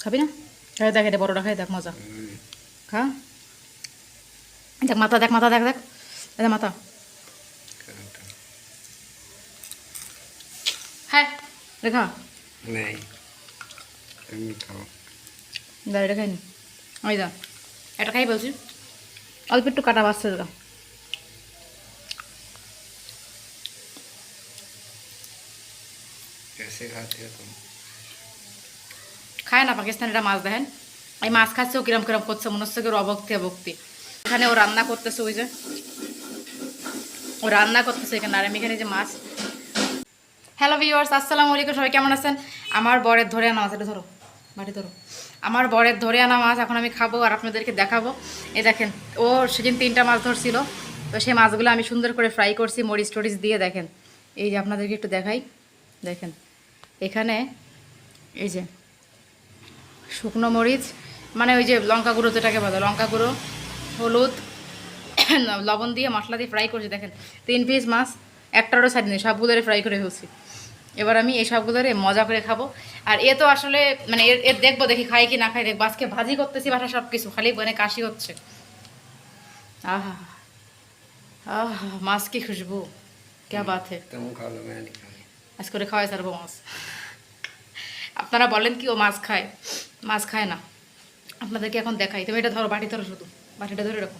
খাবি না খাই দেখ এটা বড়টা খাই দেখ মজা খা দেখ মাথা দেখ মাথা দেখ দেখ এটা মাথা হ্যাঁ রেখা নেই তুমি খাও দা এটা খাইনি ওই দা এটা খাই বলছি অল্প একটু কাটা বাচ্চা দাদা कैसे खाते हो तुम খায় না, পাকিস্তানিরা মাছ দেখেন। এই মাছ খাচ্ছে, ও কিরম কিরম করছে, মনে হচ্ছে অভক্তি অভক্তি। এখানে ও রান্না করতেছে, ওই যে। ও রান্না করতেছে এখানে, আর আমি এখানে যে মাছ। হ্যালো ভিউয়ার্স আসসালামু আলাইকুম, সবাই কেমন আছেন? আমার বরের ধরে আনা মাছ, এটা ধরো বাটি ধরো। আমার বরের ধরে আনা মাছ, এখন আমি খাব আর আপনাদেরকে দেখাবো। এই দেখেন, ও সেদিন তিনটা মাছ ধরছিল, তো সেই মাছগুলো আমি সুন্দর করে ফ্রাই করছি, মরিচ টরিচ দিয়ে দেখেন। এই যে আপনাদেরকে একটু দেখাই, দেখেন। এখানে, এই যে শুকনো মরিচ মানে ওই যে লঙ্কা গুঁড়ো যেটাকে বলো লঙ্কা গুঁড়ো হলুদ লবণ দিয়ে মশলা দিয়ে ফ্রাই করছি দেখেন। তিন পিস মাছ একটারও সাইড নেই সবগুলোরে ফ্রাই করে ফেলছি। এবার আমি এই সবগুলোরে মজা করে খাব। আর এ তো আসলে মানে এর এর দেখব দেখি খাই কি না খাই দেখব। আজকে ভাজি করতেছি বাসা সব কিছু খালি মানে কাশি হচ্ছে। আহা মাছ কি খুশবু কে বাত আজ করে খাওয়াই সারবো মাছ। আপনারা বলেন কি ও মাছ খায়। মাছ খায় না। আপনাদেরকে এখন দেখাই। তুমি এটা ধরো, বাটি ধরো শুধু। বাটিটা ধরে রাখো।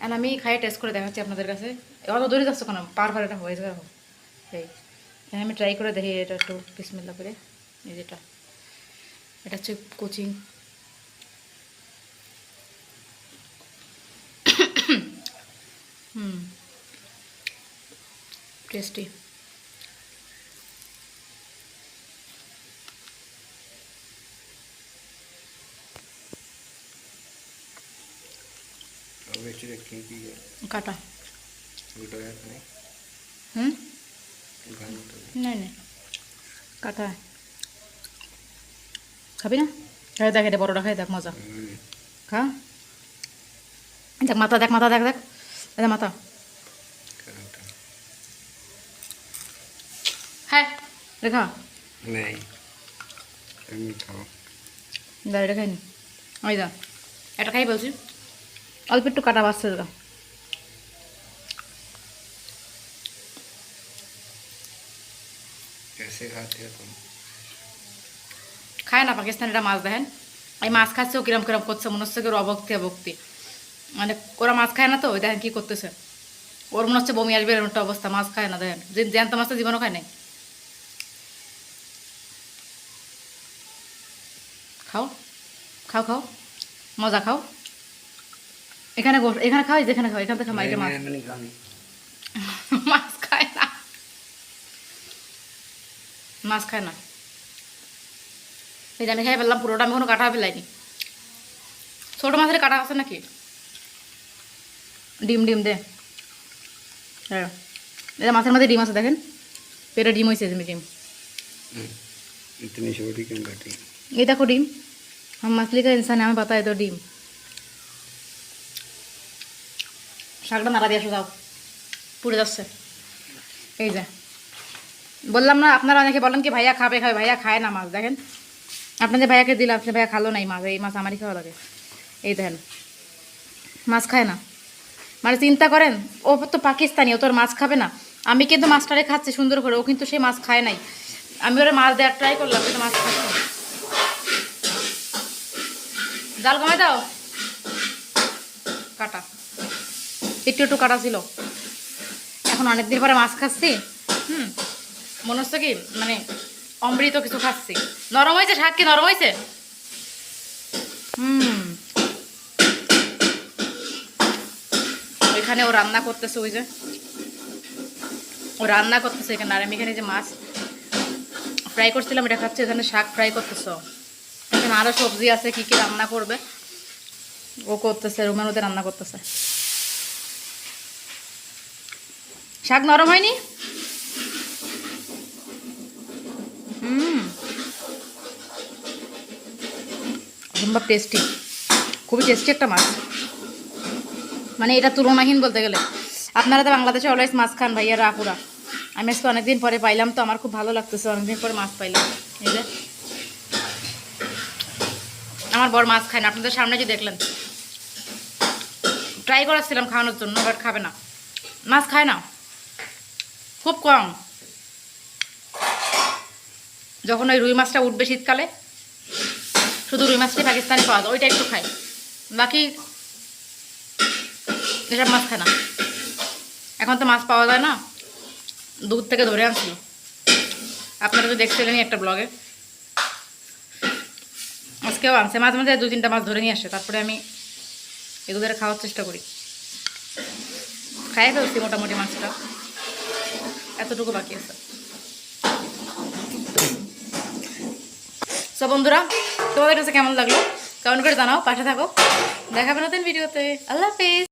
এখন আমি খাইয়ে টেস্ট করে দেখাচ্ছি আপনাদের কাছে। অত দূরে যাচ্ছ কেন? পার পার এটা হয়ে যাবে। সেই আমি ট্রাই করে দেখি, এটা একটু বিসমিল্লা করে। এই যেটা এটা। হচ্ছে কোচিং। হুম। টেস্টি और बेची रखी की है কাটা उल्टा है नहीं হুম गाना तो নাই নাই কাটা খাবি না খাই দেখ এটা বড়টা খাই দেখ মজা हम्म, খা দেখ মাথা দেখ মাথা দেখ দেখ এটা মাথা खाओ। হ্যাঁ রেখা नहीं तुम खाओ দা এটা খাইনি ওই দা এটা খাই বলছি অল্প একটু কাটা বাসছে দাও খায় না পাকিস্তানিরা মাছ দেখেন? এই মাছ খাচ্ছে ও কিরম কিরম করছে মনে হচ্ছে ওর অবক্তি অবক্তি মানে ওরা মাছ খায় না তো দেখেন কী করতেছে। ওর মনে হচ্ছে বমি আসবে এরকম একটা অবস্থা মাছ খায় না দেখেন। জ্যান্ত মাছ তো জীবনও খায় নাই। খাও খাও খাও। মজা খাও। এখানে গোস- এখানে খাও এই যেখানে খাও এখান থেকে খাও এটা মাছ मैं नहीं खाऊंगी মাছ খায় না মাছ খায় না এই যে আমি খাই ফেললাম পুরোটা আমি কোনো কাটা ফেলাইনি ছোটো মাছের কাটা আছে নাকি ডিম ডিম দে হ্যাঁ এটা মাছের মধ্যে ডিম আছে দেখেন পেটে ডিম হয়েছে তুমি ডিম हम्म, इतनी छोटी क्यों काटी ये देखो डिम हम मछली का इंसान है हमें पता है तो डिम শাকটা নাড়া দিয়ে আসো, যাও। পুড়ে যাচ্ছে। এই যে। বললাম না, আপনারা অনেকে বলেন কি, ভাইয়া খাবে খাবে, ভাইয়া খায় না মাছ। দেখেন আপনাদের ভাইয়াকে দিলাম আপনি ভাইয়া খালো না এই মাছ এই মাছ আমারই খাওয়া লাগে। এই দেখেন, মাছ খায় না। মানে চিন্তা করেন, ও তো পাকিস্তানি, ও তোর মাছ খাবে না। আমি কিন্তু মাছটারে খাচ্ছি সুন্দর করে, ও কিন্তু সে মাছ খায় নাই। আমি ওরা মাছ দেওয়ার ট্রাই করলাম, কিন্তু মাছ খাচ্ছে জাল কমাই দাও। কাটা। একটু একটু কাটা ছিল। এখন অনেকদিন পরে মাছ খাচ্ছি। হুম, মনে হচ্ছে কি মানে অমৃত কিছু খাচ্ছি। নরম হয়েছে, শাক কি নরম হয়েছে? হুম। ওইখানে ও রান্না করতেছে, ওই যে। ও রান্না করতেছে এখানে, আর আমি এখানে যে মাছ ফ্রাই করছিলাম, এটা খাচ্ছি, এখানে শাক ফ্রাই করতেছ। এখানে আরও সবজি আছে, কি কি রান্না করবে? ও করতেছে, রুমের মধ্যে রান্না করতেছে। শাক নরম হয়নি? হুম। টেস্টি খুবই টেস্টি একটা মাছ। মানে এটা তুলনাহীন বলতে গেলে। আপনারা তো বাংলাদেশে অলওয়েজ মাছ খান ভাইয়ারা আপুরা আমি আজকে অনেকদিন পরে পাইলাম তো আমার খুব ভালো লাগতেছে, অনেকদিন পরে মাছ পাইলাম। এই যে। আমার বড় মাছ খায় না, আপনাদের সামনে যে দেখলেন। ট্রাই করাচ্ছিলাম খাওয়ানোর জন্য বাট খাবে না। মাছ খায় না। খুব কম। যখন ওই রুই মাছটা উঠবে শীতকালে, শুধু রুই মাছটাই পাকিস্তানি পাওয়া যায়, ওইটা একটু খায়। বাকি এসব মাছ খায় না। এখন তো মাছ পাওয়া যায় না দূর থেকে ধরে আনছিল। আপনারা তো দেখছিলেনই একটা ব্লগে। আজকেও আনছে, মাঝে মাঝে দু তিনটা মাছ ধরে নিয়ে আসে, তারপরে আমি এগুলো খাওয়ার চেষ্টা করি। খাই ফেলছি মোটামুটি মাছটা। এতটুকু বাকি আছে। সব বন্ধুরা, তোমাদের কাছে কেমন লাগল? কমেন্ট করে জানাও, পাশে থাকো। দেখাবে নতুন ভিডিওতে আল্লাহ হাফিজ।